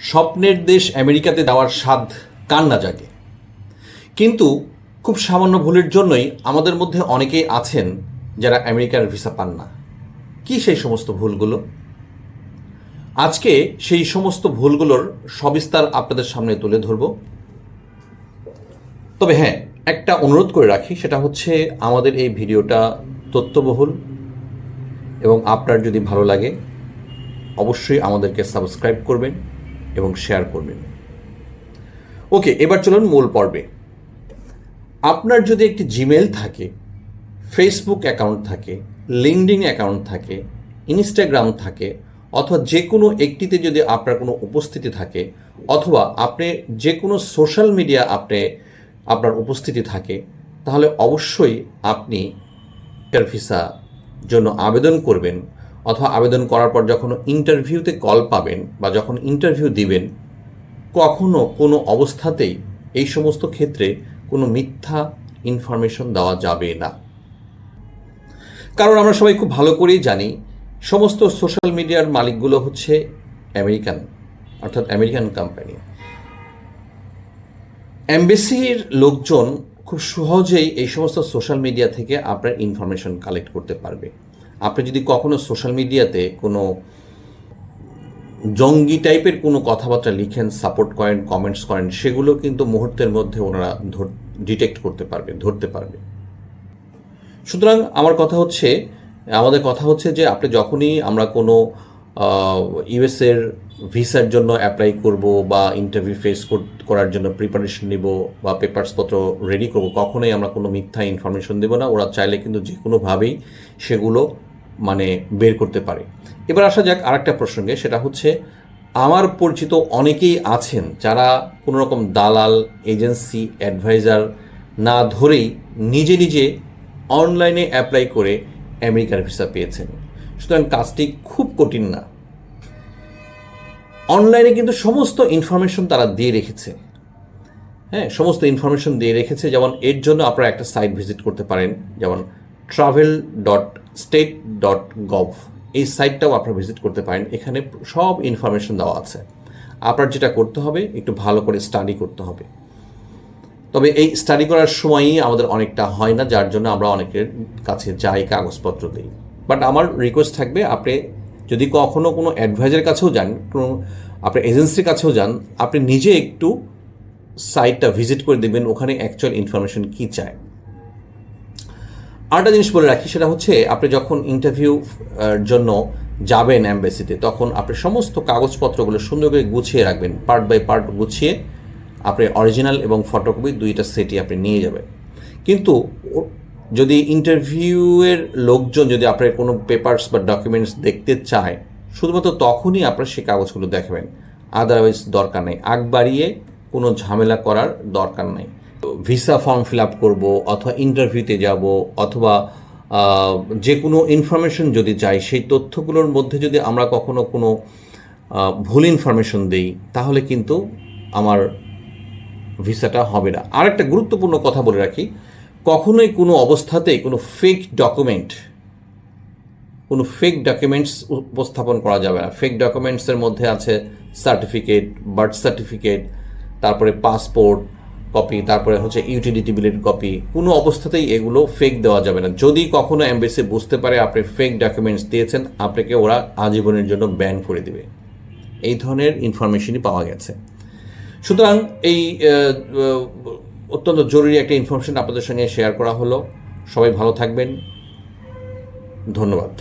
স্বপ্নের দেশ আমেরিকাতে যাওয়ার স্বাদ কার না জাগে? কিন্তু খুব সামান্য ভুলের জন্যই আমাদের মধ্যে অনেকেই আছেন যারা আমেরিকার ভিসা পান না। কি সেই সমস্ত ভুলগুলো? আজকে সেই সমস্ত ভুলগুলোর সবিস্তার আপনাদের সামনে তুলে ধরব। তবে হ্যাঁ একটা অনুরোধ করে রাখি, সেটা হচ্ছে আমাদের এই ভিডিওটা তথ্যবহুল এবং আপনার যদি ভালো লাগে, অবশ্যই আমাদেরকে সাবস্ক্রাইব করবেন। এবং শেয়ার করবেন। ওকে এবার চলুন মূল পর্বে। আপনার যদি একটি জিমেল থাকে ফেসবুক অ্যাকাউন্ট থাকে লিঙ্কডিন অ্যাকাউন্ট থাকে ইনস্টাগ্রাম থাকে, অথবা যে কোনো একটিতে যদি আপনার কোনো উপস্থিতি থাকে, অথবা আপনি যে কোনো সোশ্যাল মিডিয়া আপনি, আপনার উপস্থিতি থাকে, তাহলে অবশ্যই আপনি ইন্টার ভিসা জন্য আবেদন করবেন। অথবা আবেদন করার পর যখন ইন্টারভিউতে কল পাবেন বা যখন ইন্টারভিউ দিবেন, কখনো কোনো অবস্থাতেই এই সমস্ত ক্ষেত্রে কোনো মিথ্যা ইনফরমেশন দেওয়া যাবে না। কারণ আমরা সবাই খুব ভালো করেই জানি, সমস্ত সোশ্যাল মিডিয়ার মালিকগুলো হচ্ছে আমেরিকান অর্থাৎ আমেরিকান কোম্পানি এমবেসির লোকজন খুব সহজেই এই সমস্ত সোশ্যাল মিডিয়া থেকে আপনার ইনফরমেশন কালেক্ট করতে পারবে। আপনি যদি কখনো সোশ্যাল মিডিয়াতে কোনো জঙ্গি টাইপের কোনো কথাবার্তা লিখেন, সাপোর্ট করেন, কমেন্টস করেন, সেগুলো কিন্তু মুহূর্তের মধ্যে ওনারা ডিটেক্ট করতে পারবে, ধরতে পারবে। সুতরাং আমার কথা হচ্ছে, আমাদের কথা হচ্ছে যে আপনি যখনই আমরা কোনো ইউএসের ভিসার জন্য অ্যাপ্লাই করব বা ইন্টারভিউ ফেস করার জন্য প্রিপারেশন নিব বা পেপারসপত্র রেডি করব, কখনোই আমরা কোনো মিথ্যা ইনফরমেশন দেবো না। ওরা চাইলে কিন্তু যে কোনোভাবেই সেগুলো মানে বের করতে পারে। এবার আসা যাক আরেকটা প্রসঙ্গে, সেটা হচ্ছে আমার পরিচিত অনেকেই আছেন যারা কোনো রকম দালাল, এজেন্সি, অ্যাডভাইজার না ধরেই নিজে নিজে অনলাইনে অ্যাপ্লাই করে আমেরিকার ভিসা পেয়েছেন। সুতরাং কাজটি খুব কঠিন না। অনলাইনে কিন্তু সমস্ত ইনফরমেশন তারা দিয়ে রেখেছে। হ্যাঁ সমস্ত ইনফরমেশন দিয়ে রেখেছে, যেমন এর জন্য আপনারা একটা সাইট ভিজিট করতে পারেন, যেমন travel dot state dot gov এই সাইটটাও আপনারা ভিজিট করতে পারেন। এখানে সব ইনফরমেশন দেওয়া আছে। আপনার যেটা করতে হবে, একটু ভালো করে স্টাডি করতে হবে। তবে এই স্টাডি করার সময়ই আমাদের অনেকটা হয় না, যার জন্য আমরা অনেকের কাছে যাই, কাগজপত্র দিই। বাট আমার রিকোয়েস্ট থাকবে, আপনি যদি কখনও কোনো অ্যাডভাইজারের কাছেও যান, কোনো আপনার এজেন্সির কাছেও যান, আপনি নিজে একটু সাইটটা ভিজিট করে দেবেন ওখানে অ্যাকচুয়াল ইনফরমেশন কী চায়। আরেকটা জিনিস বলে রাখি, সেটা হচ্ছে আপনি যখন ইন্টারভিউ জন্য যাবেন অ্যাম্বাসিতে তখন আপনি সমস্ত কাগজপত্রগুলো সুন্দর করে গুছিয়ে রাখবেন পার্ট বাই পার্ট গুছিয়ে আপনি অরিজিনাল এবং ফটোকপি দুইটা সেটই আপনি নিয়ে যাবেন। কিন্তু যদি ইন্টারভিউয়ের লোকজন যদি আপনার কোনো পেপার্স বা ডকুমেন্টস দেখতে চায়, শুধুমাত্র তখনই আপনার সেই কাগজগুলো দেখবেন। আদারওয়াইজ দরকার নেই। আগ বাড়িয়ে কোনো ঝামেলা করার দরকার নেই। ভিসা ফর্ম ফিল আপ করব অথবা ইন্টারভিউতে যাব অথবা যে কোনো ইনফরমেশন যদি চাই, সেই তথ্যগুলোর মধ্যে যদি আমরা কখনো কোনো ভুল ইনফরমেশন দিই, তাহলে কিন্তু আমার ভিসাটা হবে না। আর একটা গুরুত্বপূর্ণ কথা বলে রাখি, কখনোই কোনো অবস্থাতেই কোনো ফেক ডকুমেন্ট কোনো ফেক ডকুমেন্টস উপস্থাপন করা যাবে না। ফেক ডকুমেন্টসের মধ্যে আছে সার্টিফিকেট বার্থ সার্টিফিকেট তারপরে পাসপোর্ট কপি তারপরে হচ্ছে ইউটিলিটি বিলের কপি কোনো অবস্থাতেই এগুলো ফেক দেওয়া যাবে না। যদি কখনো এমবেসি বুঝতে পারে আপনি ফেক ডকুমেন্টস দিয়েছেন, আপনাকে ওরা আজীবনের জন্য ব্যান করে দিবে। এই ধরনের ইনফরমেশনই পাওয়া গেছে। সুতরাং এই অত্যন্ত জরুরি একটা ইনফরমেশন আপনাদের সঙ্গে শেয়ার করা হলো। সবাই ভালো থাকবেন। ধন্যবাদ।